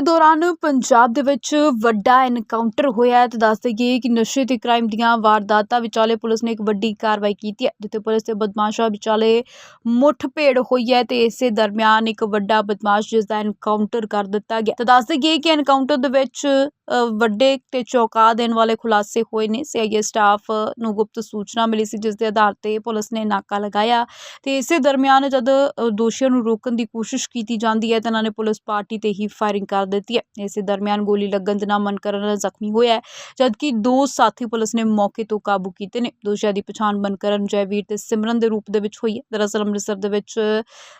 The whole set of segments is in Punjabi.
ਦਰਮਿਆਨ ਪੰਜਾਬ ਦੇ ਵਿੱਚ ਵੱਡਾ ਐਨਕਾਊਂਟਰ ਹੋਇਆ ਹੈ ਤੇ ਦੱਸ ਦਈਏ ਕਿ ਨਸ਼ੇ ਤੇ ਕ੍ਰਾਈਮ ਦੀਆਂ ਵਾਰਦਾਤਾਂ ਵਿਚਾਲੇ ਪੁਲਿਸ ਨੇ ਇੱਕ ਵੱਡੀ ਕਾਰਵਾਈ ਕੀਤੀ ਹੈ, ਜਿੱਥੇ ਪੁਲਿਸ ਤੇ ਬਦਮਾਸ਼ਾਂ ਵਿਚਾਲੇ ਮੁੱਠਭੇੜ ਹੋਈ ਹੈ ਤੇ ਇਸੇ ਦਰਮਿਆਨ ਇੱਕ ਵੱਡਾ ਬਦਮਾਸ਼ ਜਿਸ ਦਾ ਐਨਕਾਊਂਟਰ ਕਰ ਦਿੱਤਾ ਗਿਆ। ਤੇ ਦੱਸ ਦਈਏ ਕਿ ਐਨਕਾਊਂਟਰ ਦੇ ਵਿੱਚ ਵੱਡੇ ਤੇ ਚੌਂਕਾ ਦੇਣ ਵਾਲੇ ਖੁਲਾਸੇ ਹੋਏ ਨੇ। ਸੀਆਈਏ ਸਟਾਫ ਨੂੰ ਗੁਪਤ ਸੂਚਨਾ ਮਿਲੀ ਸੀ ਜਿਸ ਦੇ ਆਧਾਰ ਤੇ ਪੁਲਿਸ ਨੇ ਨਾਕਾ ਲਗਾਇਆ। ਤੇ ਇਸੇ ਦਰਮਿਆਨ ਜਦ ਦੋਸ਼ੀਆਂ ਨੂੰ ਰੋਕਣ ਦੀ ਕੋਸ਼ਿਸ਼ ਕੀਤੀ ਜਾਂਦੀ ਹੈ, ਤਾਂ ਇਹਨਾਂ ਨੇ ਪੁਲਿਸ ਪਾਰਟੀ ਤੇ ਹੀ ਫਾਇਰਿੰਗ ਕਰ ਦਿੱਤੀ ਹੈ। ਇਸੇ ਦਰਮਿਆਨ ਗੋਲੀ ਲੱਗਣ ਦੇ ਨਾਲ ਮਨਕਰਨ ਜ਼ਖਮੀ ਹੋਇਆ ਜਦਕਿ ਦੋ ਸਾਥੀ ਪੁਲਿਸ ਨੇ ਮੌਕੇ ਤੋਂ ਕਾਬੂ ਕੀਤੇ ਨੇ। ਦੋਸ਼ੀਆਂ ਦੀ ਪਛਾਣ ਮਨਕਰਨ, ਜੈਵੀਰ ਤੇ ਸਿਮਰਨ ਦੇ ਰੂਪ ਦੇ ਵਿੱਚ ਹੋਈ ਹੈ। ਦਰਅਸਲ ਅੰਮ੍ਰਿਤਸਰ ਦੇ ਵਿੱਚ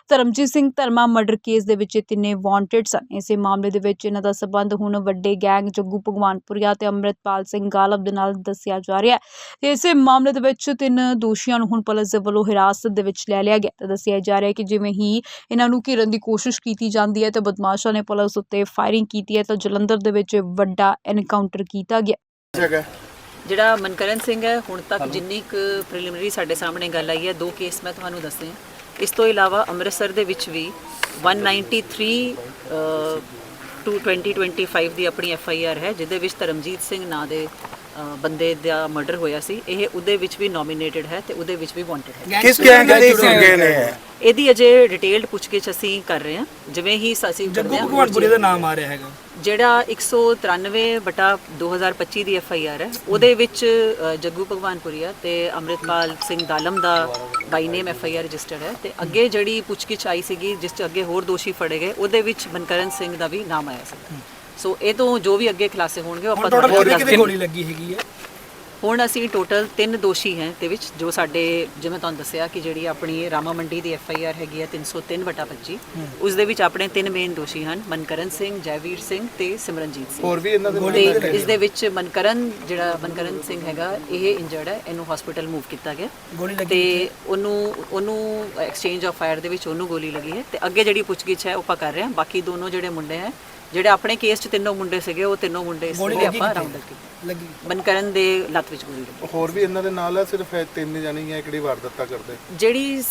ਧਰਮਜੀਤ ਸਿੰਘ ਧਰਮਾ ਮਰਡਰ ਕੇਸ ਦੇ ਵਿੱਚ ਇਹ ਤਿੰਨੇ ਵਾਂਟਡ ਸਨ। ਇਸੇ ਮਾਮਲੇ ਦੇ ਵਿੱਚ ਇਹਨਾਂ ਦਾ ਸਬੰਧ ਹੁਣ ਵੱਡੇ ਗੈਂਗ ਜੱਗੂ ਭਗਵਾਨਪੁਰੀਆ ਤੇ ਅੰਮ੍ਰਿਤਪਾਲ ਸਿੰਘ ਗਾਲਬ ਦੇ ਨਾਲ ਦੱਸਿਆ ਜਾ ਰਿਹਾ ਹੈ। ਤੇ ਇਸੇ ਮਾਮਲੇ ਦੇ ਵਿੱਚ ਤਿੰਨ ਦੋਸ਼ੀਆਂ ਨੂੰ ਹੁਣ ਪੁਲਿਸ ਦੇ ਵੱਲੋਂ ਹਿਰਾਸਤ ਦੇ ਵਿੱਚ ਲੈ ਲਿਆ ਗਿਆ ਤੇ ਦੱਸਿਆ ਜਾ ਰਿਹਾ ਹੈ ਕਿ ਜਿਵੇਂ ਹੀ ਇਹਨਾਂ ਨੂੰ ਘੇਰਨ ਦੀ ਕੋਸ਼ਿਸ਼ ਕੀਤੀ ਜਾਂਦੀ ਹੈ ਤੇ ਬਦਮਾਸ਼ਾਂ ਨੇ ਪੁਲਿਸ ਉੱਤੇ ਫਾਇਰਿੰਗ ਕੀਤੀ ਹੈ ਤਾਂ ਜਲੰਧਰ ਦੇ ਵਿੱਚ ਵੱਡਾ ਐਨਕਾਊਂਟਰ ਕੀਤਾ ਗਿਆ। ਜਿਹੜਾ ਮਨਕਰਨ ਸਿੰਘ ਹੈ ਹੁਣ ਤੱਕ ਜਿੰਨੀ ਕੁ ਪ੍ਰੀਲਿਮਿਨਰੀ ਸਾਡੇ ਸਾਹਮਣੇ ਗੱਲ ਆਈ ਹੈ ਦੋ ਕੇਸ ਮੈਂ ਤੁਹਾਨੂੰ ਦੱਸਦੇ ਹਾਂ। ਇਸ ਤੋਂ ਇਲਾਵਾ ਅੰਮ੍ਰਿਤਸਰ ਦੇ ਵਿੱਚ ਵੀ 193 ਟੂ 2025 ਦੀ ਆਪਣੀ ਐਫ ਆਈ ਆਰ ਹੈ ਜਿਹਦੇ ਵਿੱਚ ਧਰਮਜੀਤ ਸਿੰਘ ਨਾਂ ਦੇ ਅ, ਬੰਦੇ ਦਾ ਮਰਡਰ ਹੋਇਆ ਸੀ। ਇਹ ਉਹਦੇ ਵਿੱਚ ਵੀ ਨੋਮੀਨੇਟਡ ਹੈ ਤੇ ਉਹਦੇ ਵਿੱਚ ਵੀ ਵਾਂਟਡ ਹੈ। ਕਿਸ ਗੈਂਗ ਦੇ ਸੰਗੇ ਨੇ ਇਹਦੀ ਅਜੇ ਡਿਟੇਲਡ ਪੁੱਛਗਿੱਛ ਅਸੀਂ ਕਰ ਰਹੇ ਹਾਂ। ਜਿਵੇਂ ਹੀ ਅਸੀਂ ਕਰਦੇ ਜੱਗੂ ਭਗਵਾਨਪੁਰੀ ਦਾ ਨਾਮ ਆ ਰਿਹਾ ਹੈਗਾ। ਜਿਹੜਾ 193 ਬਟਾ 2025 ਦੀ ਐਫ ਆਈ ਆਰ ਹੈ ਉਹਦੇ ਵਿੱਚ ਅ, ਜੱਗੂ ਭਗਵਾਨਪੁਰੀਆ ਤੇ ਅੰਮ੍ਰਿਤਪਾਲ ਸਿੰਘ ਦਾਲਮ ਦਾ by name F I R registered ਹੈ ਤੇ ਅੱਗੇ ਜਿਹੜੀ ਪੁੱਛਗਿੱਛ ਆਈ ਸੀਗੀ ਜਿਸ ਚ ਅੱਗੇ ਹੋਰ ਦੋਸ਼ੀ ਫੜੇ ਗਏ ਉਹਦੇ ਵਿੱਚ ਮਨਕਰਨ ਸਿੰਘ ਦਾ ਵੀ ਨਾਮ ਆਇਆ ਸੀ। ਸੋ ਇਹ ਤੋਂ ਜੋ ਵੀ ਅੱਗੇ ਖੁਲਾਸੇ ਹੋਣਗੇ ਉਹ ਹੁਣ ਆਪਾਂ ਟੋਟਲ ਤੁਹਾਨੂੰ ਦੱਸ ਕਿਤੇ ਗੋਲੀ ਲੱਗੀ ਹੈਗੀ ਹੈ? ਹੁਣ ਅਸੀਂ ਟੋਟਲ ਤਿੰਨ ਦੋਸ਼ੀ ਹੈ ਤੇ ਵਿੱਚ ਜੋ ਸਾਡੇ ਜਿਵੇਂ ਤੁਹਾਨੂੰ ਦੱਸਿਆ ਕਿ ਜਿਹੜੀ ਆਪਣੀ ਰਾਮਾ ਮੰਡੀ ਦੀ ਐਫ ਆਈ ਆਰ ਹੈਗੀ ਹੈ 303 ਬਟਾ 25 ਉਸ ਦੇ ਵਿੱਚ ਆਪਣੇ ਤਿੰਨ ਮੇਨ ਦੋਸ਼ੀ ਹਨ ਮਨਕਰਨ ਸਿੰਘ ਜੈਵੀਰ ਸਿੰਘ ਤੇ ਸਿਮਰਨਜੀਤ ਸਿੰਘ। ਹੋਰ ਵੀ ਇਹਨਾਂ ਦੇ ਤੇ ਇਸ ਦੇ ਵਿੱਚ ਮਨਕਰਨ ਜਿਹੜਾ ਮਨਕਰਨ ਸਿੰਘ ਹੈਗਾ ਇਹ ਇੰਜਰਡ ਹੈ ਇਹਨੂੰ ਹਸਪੀਟਲ ਮੂਵ ਕੀਤਾ ਗਿਆ। ਤੇ ਉਹਨੂੰ ਉਹਨੂੰ ਐਕਸਚੇਂਜ ਆਫ ਫਾਇਰ ਦੇ ਵਿੱਚ ਉਹਨੂੰ ਗੋਲੀ ਲੱਗੀ ਹੈ। ਤੇ ਅੱਗੇ ਜਿਹੜੀ ਪੁੱਛਗਿੱਛ ਹੈ ਉਹ ਆਪਾਂ ਕਰ ਰਹੇ ਹਾਂ। ਬਾਕੀ ਦੋਨੋਂ ਜਿਹੜੇ ਮੁੰਡੇ ਹੈ ਜਿਹੜੇ ਆਪਣੇ ਕੇਸ 'ਚ ਤਿੰਨੋਂ ਮੁੰਡੇ ਸੀਗੇ ਉਹ ਤਿੰਨੋਂ ਮੁੰਡੇ ਇਸ ਲੱਗੀ ਆਪਾਂ? ਰਾਉਂਡ ਕੀਤੇ। ਲੱਗੀ। ਮਨਕਰਨ ਦੇ ਲੱਤ ਵਿੱਚ ਗੋਲੀ ਲੱਗੀ। ਹੋਰ ਵੀ ਇਹਨਾਂ ਦੇ ਨਾਲ ਹੈ ਸਿਰਫ ਇਹ ਤਿੰਨ ਜਾਣੇ ਹੀ ਆ ਕਿਹੜੀ ਵਾਰਦਾਤਾਂ ਕਰਦੇ? ਜਿਹੜੀ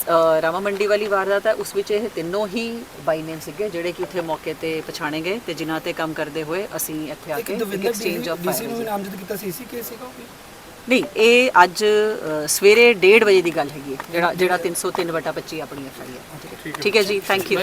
ਰਾਮਾ ਮੰਡੀ ਵਾਲੀ ਵਾਰਦਾਤ ਹੈ ਉਸ ਵਿੱਚ ਇਹ ਤਿੰਨੋਂ ਹੀ ਬਾਈ ਨੇਮ ਸੀਗੇ ਜਿਹੜੇ ਕਿ ਇੱਥੇ ਮੌਕੇ ਤੇ ਪਛਾਣੇ ਗਏ ਤੇ ਜਿਨ੍ਹਾਂ ਤੇ ਕੰਮ ਕਰਦੇ ਹੋਏ ਅਸੀਂ ਇੱਥੇ ਆ ਕੇ ਐਕਸਚੇਂਜ ਆਫ ਡੀਸੀ ਨੂੰ ਵੀ ਫਾਇਰ ਨਾਮਜ਼ਦ ਕੀਤਾ ਸੀ ਇਸੀ ਕੇਸ ਸੀਗਾ ਨਹੀਂ ਇਹ ਅੱਜ ਸਵੇਰੇ 1:30 ਵਜੇ ਦੀ ਗੱਲ ਹੈਗੀ ਹੈ ਜਿਹੜਾ ਜਿਹੜਾ 303 ਵਟਾ 25 ਆਪਣੀ ਐਫ ਆਈ ਹੈ। ਠੀਕ ਹੈ ਜੀ ਥੈਂਕ ਯੂ